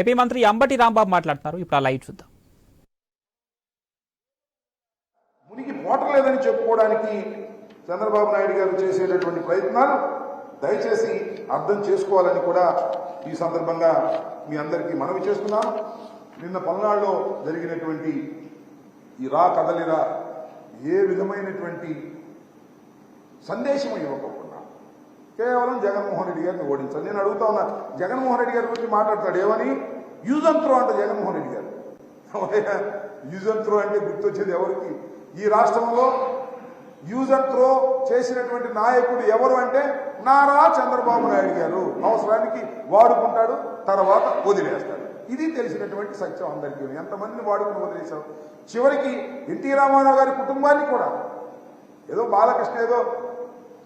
AP మంత్రి అంబటి రాంబాబు మాట్లాడుతున్నారు. ఇప్పుడు ఆ లైవ్ చూద్దాం. మునికి పోటలేదని చెప్పుకోవడానికి చంద్రబాబు నాయుడు గారు చేసేటటువంటి ప్రయత్నాలు దయచేసి అర్థం చేసుకోవాలని కూడా ఈ సందర్భంగా మీ అందరికీ మనవి చేస్తున్నాను. నిన్న పల్నాడులో జరిగినటువంటి ఈ రా కదలిరా ఏ విధమైనటువంటి సందేశం ఇవ్వకపోవడం. కేవలం జగన్మోహన్ రెడ్డి గారిని ఓడించాలి. నేను అడుగుతా ఉన్నా జగన్మోహన్ రెడ్డి గారి గురించి మాట్లాడతాడు ఏమని? యూజ్ అండ్ త్రో అంట జగన్మోహన్ రెడ్డి గారు. యూజ్ అండ్ త్రో అంటే గుర్తొచ్చేది ఎవరికి? ఈ రాష్ట్రంలో యూజ్ అండ్ త్రో చేసినటువంటి నాయకుడు ఎవరు అంటే నారా చంద్రబాబు నాయుడు గారు. అవసరానికి వాడుకుంటాడు తర్వాత వదిలేస్తాడు. ఇది తెలిసినటువంటి సత్యం అందరికీ. ఎంతమందిని వాడుకుని వదిలేశాం చివరికి ఎన్టీ రామారావు గారి కుటుంబాన్ని కూడా. ఏదో బాలకృష్ణ ఏదో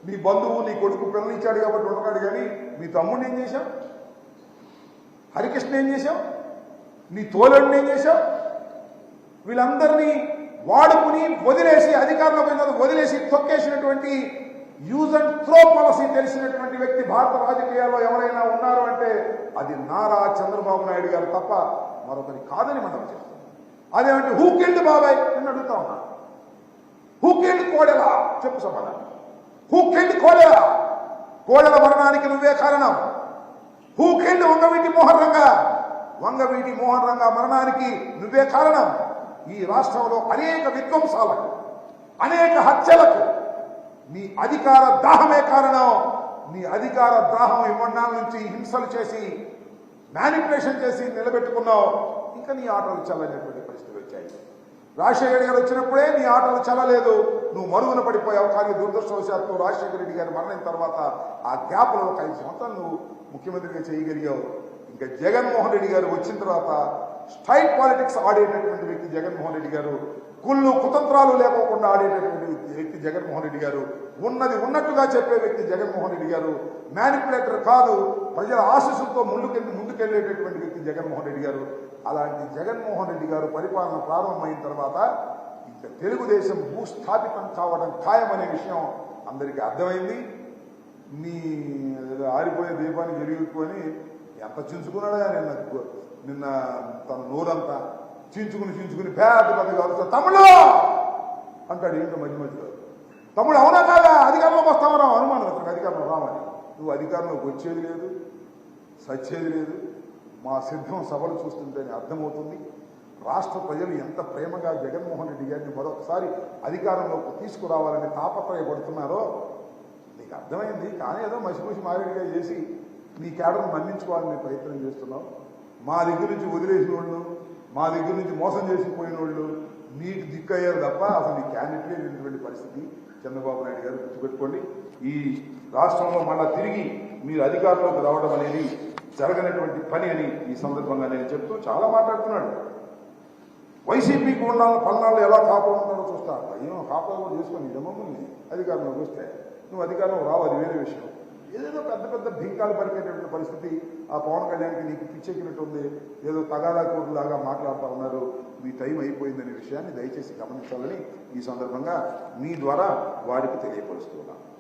నీ బంధువు నీ కొడుకు పిల్లనిచ్చాడు కాబట్టి ఉండగాడు కానీ మీ తమ్ముడిని ఏం చేశాం హరికృష్ణ ఏం చేశాం నీ తోలడిని ఏం చేశాం వీళ్ళందరినీ వాడుకుని వదిలేసి అధికారంలో పోయిన వదిలేసి తొక్కేసినటువంటి యూజ్ అండ్ త్రో పాలసీ తెలిసినటువంటి వ్యక్తి భారత రాజకీయాల్లో ఎవరైనా ఉన్నారు అంటే అది నారా చంద్రబాబు నాయుడు గారు తప్ప మరొకరి కాదని మనం చేస్తాం అదేమంటే హూ కిల్డ్ బాబాయ్? అని అడుగుతా ఉన్నా. Who killed Kodela? చెప్పు సమాధానం. హూ కిల్డ్ కోడెలా కోడెల మరణానికి నువ్వే కారణం. Who killed Vangaveeti Mohan Ranga? Vangaveeti Mohan Ranga మరణానికి నువ్వే కారణం. ఈ రాష్ట్రంలో అనేక విధ్వంసాలకు అనేక హత్యలకు నీ అధికార దాహమే కారణం. నీ అధికార దాహం ఇవ్వడాల నుంచి హింసలు చేసి మ్యానిపులేషన్ చేసి నిలబెట్టుకున్నావు. ఇంకా నీ ఆటలు చల్లనేటువంటి పరిస్థితులు వచ్చాయి. రాజశేఖర రెడ్డి గారు వచ్చినప్పుడే నీ ఆటలు చల్లలేదు. నువ్వు మరుగున పడిపోయావు కానీ దురదృష్టవశాత్తు రాజశేఖర రెడ్డి గారు మరణిన తర్వాత ఆ గ్యాప్లో ఒక ఐదు సంవత్సరాలు నువ్వు ముఖ్యమంత్రిగా చేయగలిగావు. ఇంకా జగన్మోహన్ రెడ్డి గారు వచ్చిన తర్వాత స్ట్రైట్ పాలిటిక్స్ ఆడేటటువంటి వ్యక్తి జగన్మోహన్ రెడ్డి గారు కుళ్ళు కుతంత్రాలు లేకోకుండా ఆడేటటువంటి వ్యక్తి జగన్మోహన్ రెడ్డి గారు. ఉన్నది ఉన్నట్టుగా చెప్పే వ్యక్తి జగన్మోహన్ రెడ్డి గారు. మ్యానిపులేటర్ కాదు. ప్రజల ఆశీస్సులతో ముందుకెళ్ళి ముందుకెళ్ళేటటువంటి వ్యక్తి జగన్మోహన్ రెడ్డి గారు. అలాంటి జగన్మోహన్ రెడ్డి గారు పరిపాలన ప్రారంభమైన తర్వాత ఇంకా తెలుగుదేశం భూస్థాపితం కావడం ఖాయమనే విషయం అందరికీ అర్థమైంది. నీ ఆరిపోయే దీపాన్ని వెలిగిపోని ఎంత చించుకున్నాడా నిన్న నిన్న తన నోరంతా చించుకుని చించుకుని పేద పెద్ద కాదు తమ్ముడు అంటాడు ఏంటో మధ్య మధ్యలో. తమ్ముడు అవునా కాదా? అధికారంలోకి వస్తామరా అనుమానం అతనికి అధికారంలో రామని నువ్వు అధికారంలోకి వచ్చేది లేదు సచ్చేది లేదు. మా సిద్ధం సభలు చూస్తుంటేనే అర్థమవుతుంది. రాష్ట్ర ప్రజలు ఎంత ప్రేమగా జగన్మోహన్ రెడ్డి గారిని మరొకసారి అధికారంలోకి తీసుకురావాలని తాపత్రయపడుతున్నారో నీకు అర్థమైంది. కానీ ఏదో మసిపూసి మారేడిగా చేసి నీ కేడర్ను మన్నించుకోవాలని ప్రయత్నం చేస్తున్నావు. మా దగ్గర నుంచి వదిలేసిన వాళ్ళు మా దగ్గర నుంచి మోసం చేసి పోయిన వాళ్ళు నీకు దిక్కయ్యారు తప్ప అసలు నీ క్యాండిడేట్లే లేనటువంటి పరిస్థితి. చంద్రబాబు నాయుడు గారు గుర్తుపెట్టుకోండి. ఈ రాష్ట్రంలో మళ్ళా తిరిగి మీరు అధికారంలోకి రావడం అనేది జరగనటువంటి పని అని ఈ సందర్భంగా నేను చెప్తూ చాలా మాట్లాడుతున్నాడు. వైసీపీకి ఉండాలి పల్నాళ్ళు ఎలా కాపాడుతున్నాడో చూస్తా. ఏమో కాపాడు చేసుకొని నిజమమ్మల్ని అధికారంలోకి వస్తే. నువ్వు అధికారంలో రావు అది వేరే విషయం. ఏదేదో పెద్ద పెద్ద భింకాలు పలికేటటువంటి పరిస్థితి. ఆ పవన్ కళ్యాణ్కి నీకు పిచ్చెక్కినట్టుంది. ఏదో తగాదా లాగా మాట్లాడుతూ ఉన్నారు. మీ టైం అయిపోయిందనే విషయాన్ని దయచేసి గమనించాలని ఈ సందర్భంగా మీ ద్వారా వారికి తెలియపరుస్తున్నాను.